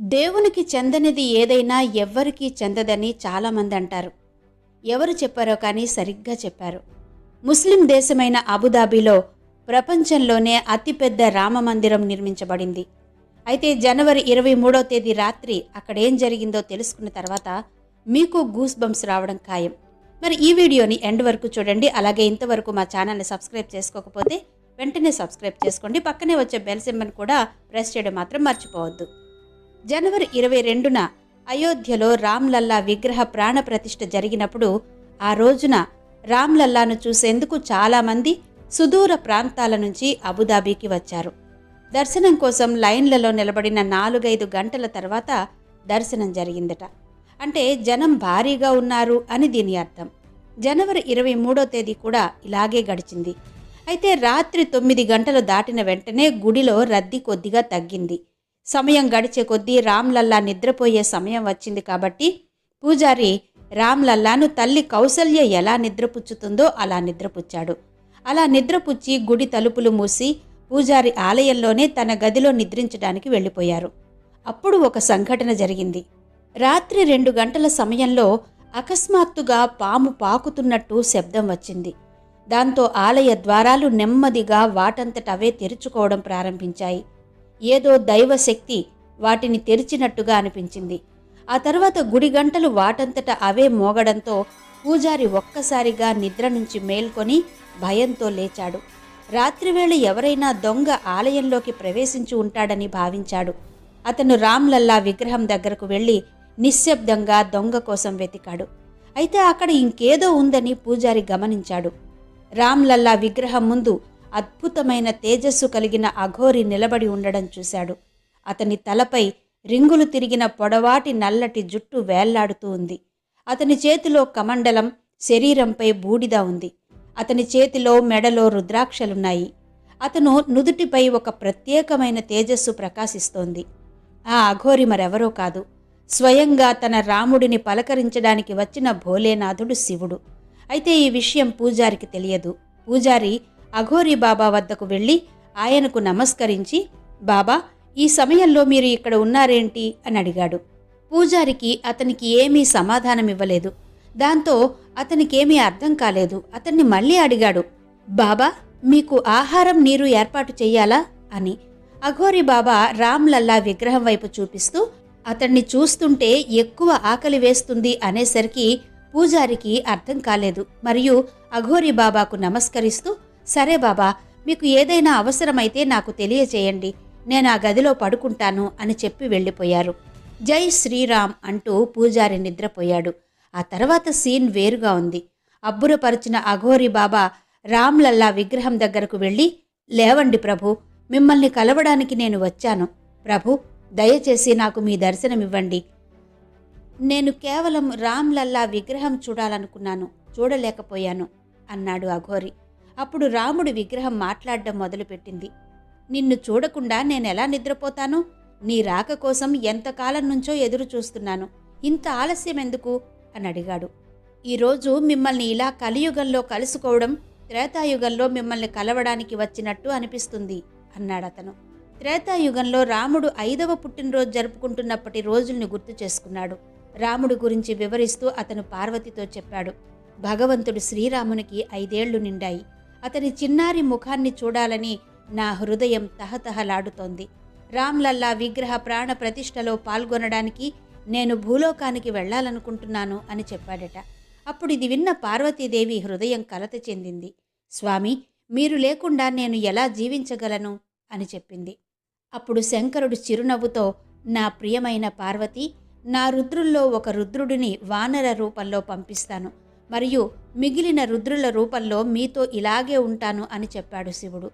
దేవునికి చెందనిది ఏదైనా ఎవ్వరికీ చెందదని చాలామంది అంటారు. ఎవరు చెప్పారో కానీ సరిగ్గా చెప్పారు. ముస్లిం దేశమైన అబుదాబిలో ప్రపంచంలోనే అతిపెద్ద రామ మందిరం నిర్మించబడింది. అయితే జనవరి ఇరవై మూడో తేదీ రాత్రి అక్కడ ఏం జరిగిందో తెలుసుకున్న తర్వాత మీకు గూస్ బంప్స్ రావడం ఖాయం. మరి ఈ వీడియోని ఎండ్ వరకు చూడండి. అలాగే ఇంతవరకు మా ఛానల్ని సబ్స్క్రైబ్ చేసుకోకపోతే వెంటనే సబ్స్క్రైబ్ చేసుకోండి. పక్కనే వచ్చే బెల్ సింబన్ కూడా ప్రెస్ చేయడం మాత్రం మర్చిపోవద్దు. జనవరి ఇరవై రెండున అయోధ్యలో రామ్లల్లా విగ్రహ ప్రాణ ప్రతిష్ఠ జరిగినప్పుడు ఆ రోజున రామ్లల్లాను చూసేందుకు చాలామంది సుదూర ప్రాంతాల నుంచి అబుదాబీకి వచ్చారు. దర్శనం కోసం లైన్లలో నిలబడిన నాలుగైదు గంటల తర్వాత దర్శనం జరిగిందట. అంటే జనం భారీగా ఉన్నారు అని దీని అర్థం. జనవరి ఇరవై మూడో తేదీ కూడా ఇలాగే గడిచింది. అయితే రాత్రి తొమ్మిది గంటలు దాటిన వెంటనే గుడిలో రద్దీ కొద్దిగా తగ్గింది. సమయం గడిచే కొద్దీ రామ్లల్లా నిద్రపోయే సమయం వచ్చింది కాబట్టి పూజారి రామ్లల్లాను తల్లి కౌసల్య ఎలా నిద్రపుచ్చుతుందో అలా నిద్రపుచ్చాడు. అలా నిద్రపుచ్చి గుడి తలుపులు మూసి పూజారి ఆలయంలోనే తన గదిలో నిద్రించడానికి వెళ్ళిపోయారు. అప్పుడు ఒక సంఘటన జరిగింది. రాత్రి రెండు గంటల సమయంలో అకస్మాత్తుగా పాము పాకుతున్నట్టు శబ్దం వచ్చింది. దాంతో ఆలయ ద్వారాలు నెమ్మదిగా వాటంతట అవే తెరుచుకోవడం ప్రారంభించాయి. ఏదో దైవశక్తి వాటిని తెరిచినట్టుగా అనిపించింది. ఆ తర్వాత గుడి గంటలు వాటంతట అవే మోగడంతో పూజారి ఒక్కసారిగా నిద్ర నుంచి మేల్కొని భయంతో లేచాడు. రాత్రివేళ ఎవరైనా దొంగ ఆలయంలోకి ప్రవేశించి ఉంటాడని భావించాడు. అతను రామ్లల్లా విగ్రహం దగ్గరకు వెళ్ళి నిశ్శబ్దంగా దొంగ కోసం వెతికాడు. అయితే అక్కడ ఇంకేదో ఉందని పూజారి గమనించాడు. రామ్లల్లా విగ్రహం ముందు అద్భుతమైన తేజస్సు కలిగిన అఘోరి నిలబడి ఉండడం చూశాడు. అతని తలపై రింగులు తిరిగిన పొడవాటి నల్లటి జుట్టు వేళ్ళాడుతూ ఉంది. అతని చేతిలో కమండలం శరీరంపై బూడిద ఉంది. అతని చేతిలో మెడలో రుద్రాక్షలున్నాయి. అతను నుదుటిపై ఒక ప్రత్యేకమైన తేజస్సు ప్రకాశిస్తోంది. ఆ అఘోరి మరెవరో కాదు. స్వయంగా తన రాముడిని పలకరించడానికి వచ్చిన భోలేనాథుడు శివుడు. అయితే ఈ విషయం పూజారికి తెలియదు. పూజారి అఘోరి బాబా వద్దకు వెళ్ళి ఆయనకు నమస్కరించి బాబా ఈ సమయంలో మీరు ఇక్కడ ఉన్నారేంటి? అని అడిగాడు. పూజారికి అతనికి ఏమీ సమాధానం ఇవ్వలేదు దాంతో అతనికేమీ అర్థం కాలేదు. అతన్ని మళ్ళీ అడిగాడు బాబా మీకు ఆహారం నీరు ఏర్పాటు చెయ్యాలా? అని. అఘోరి బాబా రామ్లల్లా విగ్రహం వైపు చూపిస్తూ అతన్ని చూస్తుంటే ఎక్కువ ఆకలి వేస్తుంది అనేసరికి పూజారికి అర్థం కాలేదు. మరియు అఘోరి బాబాకు నమస్కరిస్తూ సరే బాబా మీకు ఏదైనా అవసరమైతే నాకు తెలియచేయండి నేను ఆ గదిలో పడుకుంటాను అని చెప్పి వెళ్ళిపోయారు. జై శ్రీరామ్ అంటూ పూజారి నిద్రపోయాడు. ఆ తర్వాత సీన్ వేరుగా ఉంది. అబ్బురపరిచిన అఘోరి బాబా రామ్లల్లా విగ్రహం దగ్గరకు వెళ్ళి లేవండి ప్రభు మిమ్మల్ని కలవడానికి నేను వచ్చాను. ప్రభు దయచేసి నాకు మీ దర్శనమివ్వండి. నేను కేవలం రామ్లల్లా విగ్రహం చూడాలనుకున్నాను చూడలేకపోయాను అన్నాడు అఘోరి. అప్పుడు రాముడి విగ్రహం మాట్లాడడం మొదలుపెట్టింది. నిన్ను చూడకుండా నేనెలా నిద్రపోతాను? నీ రాక కోసం ఎంతకాలం నుంచో ఎదురు చూస్తున్నాను ఇంత ఆలస్యం ఎందుకు అని అడిగాడు. ఈరోజు మిమ్మల్ని ఇలా కలియుగంలో కలుసుకోవడం త్రేతాయుగంలో మిమ్మల్ని కలవడానికి వచ్చినట్టు అనిపిస్తుంది అన్నాడతను త్రేతాయుగంలో రాముడు ఐదవ పుట్టినరోజు జరుపుకుంటున్నప్పటి రోజుల్ని గుర్తు చేసుకున్నాడు. రాముడు గురించి వివరిస్తూ అతను పార్వతితో చెప్పాడు. భగవంతుడు శ్రీరామునికి ఐదేళ్ళు నిండాయి. అతని చిన్నారి ముఖాన్ని చూడాలని నా హృదయం తహతహలాడుతోంది. రామ్లల్లా విగ్రహ ప్రాణ ప్రతిష్టలో పాల్గొనడానికి నేను భూలోకానికి వెళ్ళాలనుకుంటున్నాను అని చెప్పాడట. అప్పుడు ఇది విన్న పార్వతీదేవి హృదయం కలత చెందింది. స్వామి మీరు లేకుండా నేను ఎలా జీవించగలను? అని చెప్పింది. అప్పుడు శంకరుడు చిరునవ్వుతో నా ప్రియమైన పార్వతి నా రుద్రుల్లో ఒక రుద్రుడిని వానర రూపంలో పంపిస్తాను. మరియు మిగిలిన రుద్రుల రూపంలో మీతో ఇలాగే ఉంటాను అని చెప్పాడు శివుడు.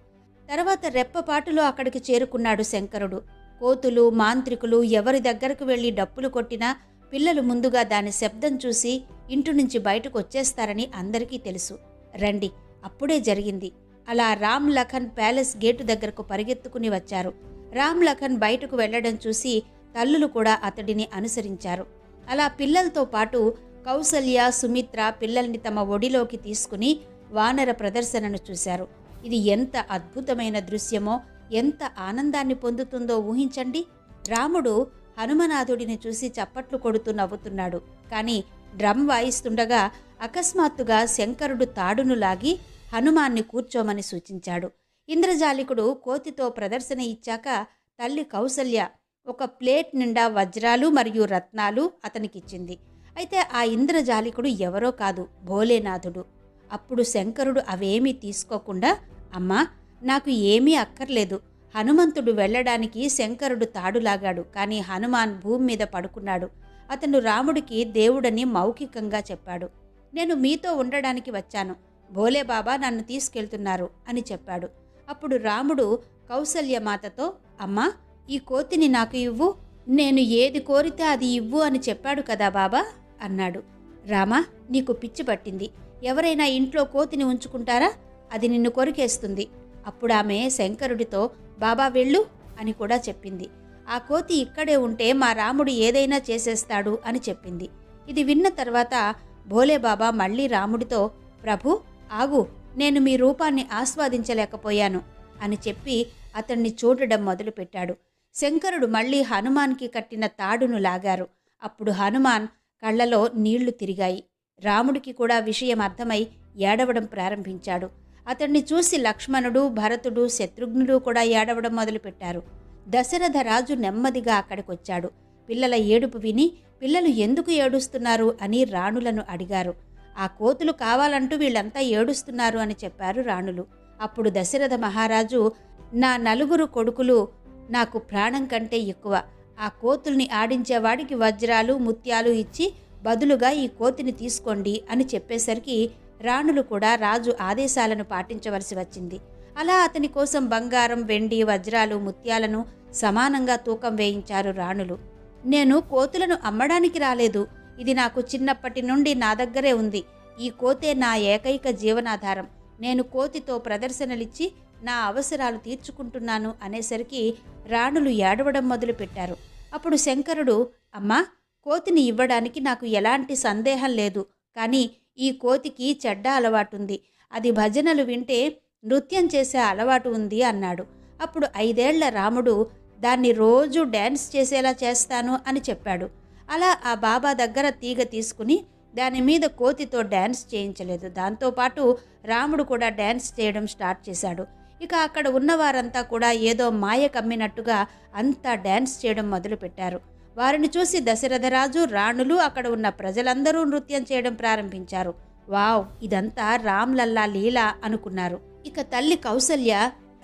తర్వాత రెప్పపాటులో అక్కడికి చేరుకున్నాడు శంకరుడు. కోతులు మాంత్రికులు ఎవరి దగ్గరకు వెళ్ళి డప్పులు కొట్టినా పిల్లలు ముందుగా దాని శబ్దం చూసి ఇంటి నుంచి బయటకు వచ్చేస్తారని అందరికీ తెలుసు. రండి అప్పుడే జరిగింది. అలా రామ్ లఖన్ ప్యాలెస్ గేటు దగ్గరకు పరిగెత్తుకుని వచ్చారు. రామ్ లఖన్ బయటకు వెళ్ళడం చూసి తల్లులు కూడా అతడిని అనుసరించారు. అలా పిల్లలతో పాటు కౌసల్య సుమిత్ర పిల్లల్ని తమ ఒడిలోకి తీసుకుని వానర ప్రదర్శనను చూశారు. ఇది ఎంత అద్భుతమైన దృశ్యమో ఎంత ఆనందాన్ని పొందుతుందో ఊహించండి. రాముడు హనుమనాథుడిని చూసి చప్పట్లు కొడుతూ నవ్వుతున్నాడు. కానీ డ్రమ్ వాయిస్తుండగా అకస్మాత్తుగా శంకరుడు తాడును లాగి హనుమాన్ని కూర్చోమని సూచించాడు. ఇంద్రజాలికుడు కోతితో ప్రదర్శన ఇచ్చాక తల్లి కౌసల్య ఒక ప్లేట్ నిండా వజ్రాలు మరియు రత్నాలు అతనికిచ్చింది. అయితే ఆ ఇంద్రజాలికుడు ఎవరో కాదు భోలేనాథుడు. అప్పుడు శంకరుడు అవేమీ తీసుకోకుండా అమ్మా నాకు ఏమీ అక్కర్లేదు. హనుమంతుడు వెళ్ళడానికి శంకరుడు తాడులాగాడు. కానీ హనుమాన్ భూమి మీద పడుకున్నాడు. అతను రాముడికి దేవుడని మౌఖికంగా చెప్పాడు. నేను మీతో ఉండడానికి వచ్చాను. భోలేబాబా నన్ను తీసుకెళ్తున్నారు అని చెప్పాడు. అప్పుడు రాముడు కౌసల్యమాతతో అమ్మా ఈ కోతిని నాకు ఇవ్వు. నేను ఏది కోరితే అది ఇవ్వు అని చెప్పాడు కదా బాబా. అన్నాడు. రామా నీకు పిచ్చి పట్టింది. ఎవరైనా ఇంట్లో కోతిని ఉంచుకుంటారా? అది నిన్ను కొరికేస్తుంది. అప్పుడు ఆమె శంకరుడితో బాబా వెళ్ళు అని కూడా చెప్పింది. ఆ కోతి ఇక్కడే ఉంటే మా రాముడు ఏదైనా చేసేస్తాడు అని చెప్పింది. ఇది విన్న తర్వాత భోలేబాబా మళ్ళీ రాముడితో ప్రభు ఆగు నేను మీ రూపాన్ని ఆస్వాదించలేకపోయాను అని చెప్పి అతన్ని చూడడం మొదలుపెట్టాడు. శంకరుడు మళ్ళీ హనుమాన్కి కట్టిన తాడును లాగారు. అప్పుడు హనుమాన్ కళ్ళలో నీళ్ళు తిరిగాయి. రాముడికి కూడా విషయం అర్థమై ఏడవడం ప్రారంభించాడు. అతన్ని చూసి లక్ష్మణుడు భరతుడు శత్రుఘ్నుడు కూడా ఏడవడం మొదలుపెట్టారు. దశరథ రాజు నెమ్మదిగా అక్కడికొచ్చాడు. పిల్లల ఏడుపు విని పిల్లలు ఎందుకు ఏడుస్తున్నారు? అని రాణులను అడిగారు. ఆ కోతులు కావాలంటూ వీళ్ళంతా ఏడుస్తున్నారు అని చెప్పారు రాణులు. అప్పుడు దశరథ మహారాజు నా నలుగురు కొడుకులు నాకు ప్రాణం కంటే ఎక్కువ. ఆ కోతుల్ని ఆడించేవాడికి వజ్రాలు ముత్యాలు ఇచ్చి బదులుగా ఈ కోతిని తీసుకోండి అని చెప్పేసరికి రాణులు కూడా రాజు ఆదేశాలను పాటించవలసి వచ్చింది. అలా అతని కోసం బంగారం వెండి వజ్రాలు ముత్యాలను సమానంగా తూకం వేయించారు రాణులు. నేను కోతులను అమ్మడానికి రాలేదు. ఇది నాకు చిన్నప్పటి నుండి నా దగ్గరే ఉంది. ఈ కోతే నా ఏకైక జీవనాధారం. నేను కోతితో ప్రదర్శనలిచ్చి నా అవసరాలు తీర్చుకుంటున్నాను అనేసరికి రాణులు ఏడవడం మొదలుపెట్టారు. అప్పుడు శంకరుడు అమ్మా కోతిని ఇవ్వడానికి నాకు ఎలాంటి సందేహం లేదు. కానీ ఈ కోతికి చెడ్డ అలవాటుంది. అది భజనలు వింటే నృత్యం చేసే అలవాటు ఉంది అన్నాడు. అప్పుడు ఐదేళ్ళ రాముడు దాన్ని రోజు డ్యాన్స్ చేసేలా చేస్తాను అని చెప్పాడు. అలా ఆ బాబా దగ్గర తీగ తీసుకుని దాని మీద కోతితో డ్యాన్స్ చేయించలేదు. దాంతోపాటు రాముడు కూడా డ్యాన్స్ చేయడం స్టార్ట్ చేశాడు. ఇక అక్కడ ఉన్నవారంతా కూడా ఏదో మాయ కమ్మినట్టుగా అంతా డ్యాన్స్ చేయడం మొదలుపెట్టారు. వారిని చూసి దశరథరాజు రాణులు అక్కడ ఉన్న ప్రజలందరూ నృత్యం చేయడం ప్రారంభించారు. వావ్ ఇదంతా రామ్లల్లా లీల అనుకున్నారు. ఇక తల్లి కౌసల్య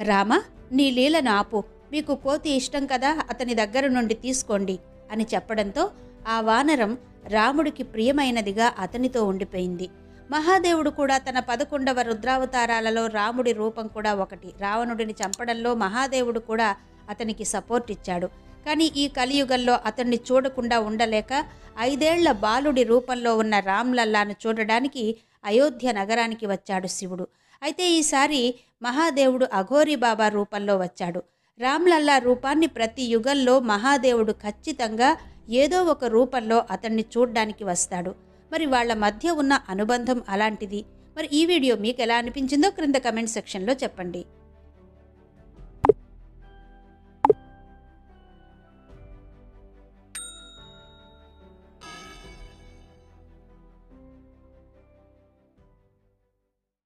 రామ నీ లీలను ఆపు మీకు కోతి ఇష్టం కదా అతని దగ్గర నుండి తీసుకోండి అని చెప్పడంతో ఆ వానరం రాముడికి ప్రియమైనదిగా అతనితో ఉండిపోయింది. మహాదేవుడు కూడా తన పదకొండవ రుద్రావతారాలలో రాముడి రూపం కూడా ఒకటి. రావణుడిని చంపడంలో మహాదేవుడు కూడా అతనికి సపోర్ట్ ఇచ్చాడు. కానీ ఈ కలియుగంలో అతన్ని చూడకుండా ఉండలేక ఐదేళ్ళ బాలుడి రూపంలో ఉన్న రామ్లల్లాను చూడడానికి అయోధ్య నగరానికి వచ్చాడు శివుడు. అయితే ఈసారి మహాదేవుడు అఘోరి బాబా రూపంలో వచ్చాడు. రామ్లల్లా రూపాన్ని ప్రతి యుగంలో మహాదేవుడు ఖచ్చితంగా ఏదో ఒక రూపంలో అతన్ని చూడ్డానికి వస్తాడు. మరి వాళ్ళ మధ్య ఉన్న అనుబంధం అలాంటిది. మరి ఈ వీడియో మీకు ఎలా అనిపించిందో క్రింద కమెంట్ సెక్షన్లో చెప్పండి.